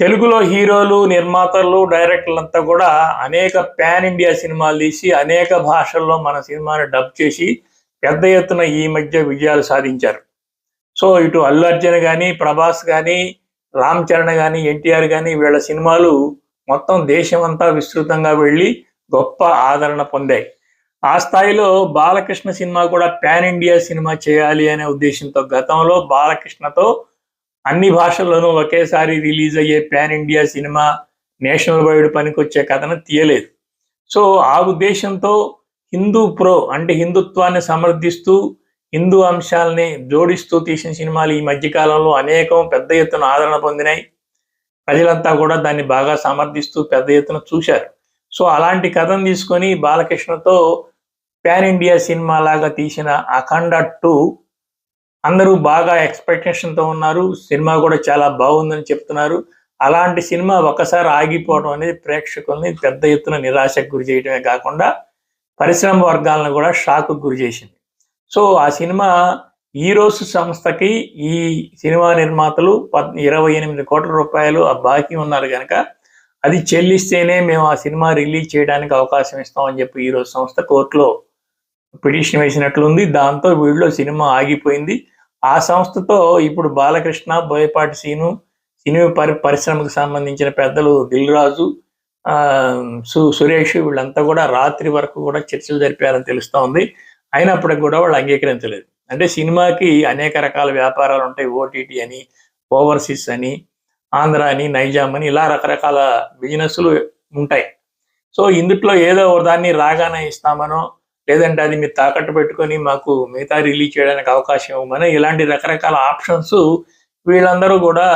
తెలుగులో హీరోలు నిర్మాతలు డైరెక్టర్లు అంతా కూడా అనేక పాన్ ఇండియా సినిమాలు తీసి అనేక భాషల్లో మన సినిమాని డబ్ చేసి పెద్ద ఎత్తున ఈ మధ్య విజయాలు సాధించారు. సో ఇటు అల్లు అర్జున్ కానీ ప్రభాస్ కానీ రామ్ చరణ్ కానీ ఎన్టీఆర్ కానీ వీళ్ళ సినిమాలు మొత్తం దేశం అంతా విస్తృతంగా వెళ్ళి గొప్ప ఆదరణ పొందాయి. ఆ స్థాయిలో బాలకృష్ణ సినిమా కూడా పాన్ ఇండియా సినిమా చేయాలి అనే ఉద్దేశంతో గతంలో బాలకృష్ణతో అన్ని భాషల్లోనూ ఒకేసారి రిలీజ్ అయ్యే pan India cinema national wide పనికొచ్చే కథను తీయలేదు. సో ఆ ఉద్దేశంతో హిందూ ప్రో అంటే హిందుత్వాన్ని సమర్థిస్తూ హిందూ అంశాలని జోడిస్తూ తీసిన సినిమాలు ఈ మధ్యకాలంలో అనేకం పెద్ద ఎత్తున ఆదరణ పొందినాయి. ప్రజలంతా కూడా దాన్ని బాగా సమర్థిస్తూ పెద్ద ఎత్తున చూశారు. సో అలాంటి కథను తీసుకొని బాలకృష్ణతో పాన్ ఇండియా సినిమా లాగా తీసిన అఖండ టూ అందరూ బాగా ఎక్స్పెక్టేషన్తో ఉన్నారు. సినిమా కూడా చాలా బాగుందని చెప్తున్నారు. అలాంటి సినిమా ఒకసారి ఆగిపోవడం అనేది ప్రేక్షకుల్ని పెద్ద ఎత్తున నిరాశకు గురి చేయడమే కాకుండా పరిశ్రమ వర్గాలను కూడా షాక్కు గురి చేసింది. సో ఆ సినిమా ఈరోజు సంస్థకి ఈ సినిమా నిర్మాతలు పద్ ఇరవై ఎనిమిది కోట్ల రూపాయలు ఆ బాకీ ఉన్నారు కనుక అది చెల్లిస్తేనే మేము ఆ సినిమా రిలీజ్ చేయడానికి అవకాశం ఇస్తామని చెప్పి ఈరోజు సంస్థ కోర్టులో పిటిషన్ వేసినట్లుంది. దాంతో వీళ్ళు సినిమా ఆగిపోయింది. ఆ సంస్థతో ఇప్పుడు బాలకృష్ణ బోయపాటి సీను సినీ పరి పరిశ్రమకు సంబంధించిన పెద్దలు దిల్ రాజు ఆ, సు సురేష్ వీళ్ళంతా కూడా రాత్రి వరకు కూడా చర్చలు జరిపారని తెలుస్తూ ఉంది అయినప్పటికి కూడా వాళ్ళు అంగీకరించలేదు. అంటే సినిమాకి అనేక రకాల వ్యాపారాలు ఉంటాయి. ఓటీటీ అని ఓవర్సీస్ అని ఆంధ్ర అని నైజాం అని ఇలా రకరకాల బిజినెస్లు ఉంటాయి. సో ఇందుట్లో ఏదో ఒక దాన్ని రాగానే ఇస్తామనో లేదంటే అది మీరు తాకట్టు పెట్టుకొని మాకు మిగతా రిలీజ్ చేయడానికి అవకాశం ఇవ్వమని ఇలాంటి రకరకాల ఆప్షన్స్ వీళ్ళందరూ కూడా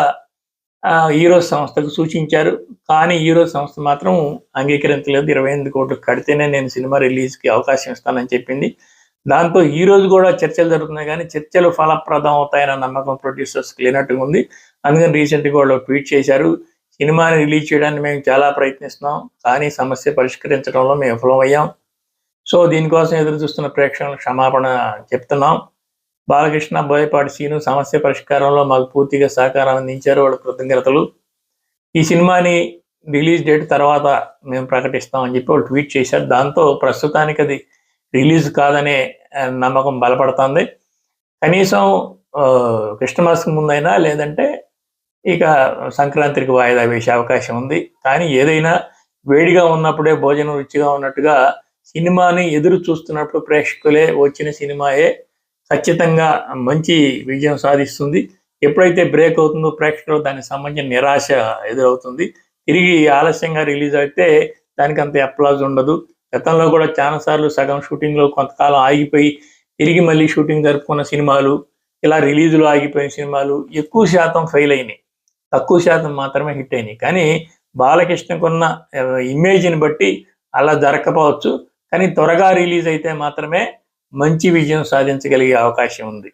ఆ, ఈరోజు సంస్థకు సూచించారు. కానీ ఈరోజు సంస్థ మాత్రం అంగీకరించలేదు. ఇరవై ఎనిమిది కోట్లు కడితేనే నేను సినిమా రిలీజ్కి అవకాశం ఇస్తానని చెప్పింది. దాంతో ఈ రోజు కూడా చర్చలు జరుగుతున్నాయి కానీ చర్చలు ఫలప్రదం అవుతాయన్న నమ్మకం ప్రొడ్యూసర్స్కి లేనట్టుగా ఉంది. అందుకని రీసెంట్గా వాళ్ళు ట్వీట్ చేశారు. సినిమాని రిలీజ్ చేయడానికి మేము చాలా ప్రయత్నిస్తున్నాం. కానీ సమస్య పరిష్కరించడంలో మేము విఫలమయ్యాం. సో దీనికోసం ఎదురు చూస్తున్న ప్రేక్షకులకు క్షమాపణ చెప్తున్నాం. బాలకృష్ణ బోయపాటి సీను సమస్య పరిష్కారంలో మాకు పూర్తిగా సహకారం అందించారు. వాళ్ళ కృతజ్ఞతలు. ఈ సినిమాని రిలీజ్ డేట్ తర్వాత మేము ప్రకటిస్తామని చెప్పి వాళ్ళు ట్వీట్ చేశారు. దాంతో ప్రస్తుతానికి అది రిలీజ్ కాదనే నమ్మకం బలపడుతుంది. కనీసం క్రిస్టమస్ ముందైనా లేదంటే ఇక సంక్రాంతికి వాయిదా వేసే అవకాశం ఉంది. కానీ ఏదైనా వేడిగా ఉన్నప్పుడే భోజనం రుచిగా ఉన్నట్టుగా సినిమాని ఎదురు చూస్తున్నప్పుడు ప్రేక్షకులే వచ్చిన సినిమాయే ఖచ్చితంగా మంచి విజయం సాధిస్తుంది. ఎప్పుడైతే బ్రేక్ అవుతుందో ప్రేక్షకులు దానికి సంబంధించిన నిరాశ ఎదురవుతుంది. తిరిగి ఆలస్యంగా రిలీజ్ అయితే దానికి అంత అప్లాజ్ ఉండదు. గతంలో కూడా చాలా సార్లు సగం షూటింగ్లో కొంతకాలం ఆగిపోయి తిరిగి మళ్ళీ షూటింగ్ జరుపుకున్న సినిమాలు ఇలా రిలీజులు ఆగిపోయిన సినిమాలు ఎక్కువ శాతం ఫెయిల్ అయినాయి. తక్కువ శాతం మాత్రమే హిట్ అయినాయి. కానీ బాలకృష్ణకున్న ఇమేజ్ని బట్టి అలా జరగకపోవచ్చు. కానీ త్వరగా రిలీజ్ అయితే మాత్రమే మంచి విజయం సాధించగలిగే అవకాశం ఉంది.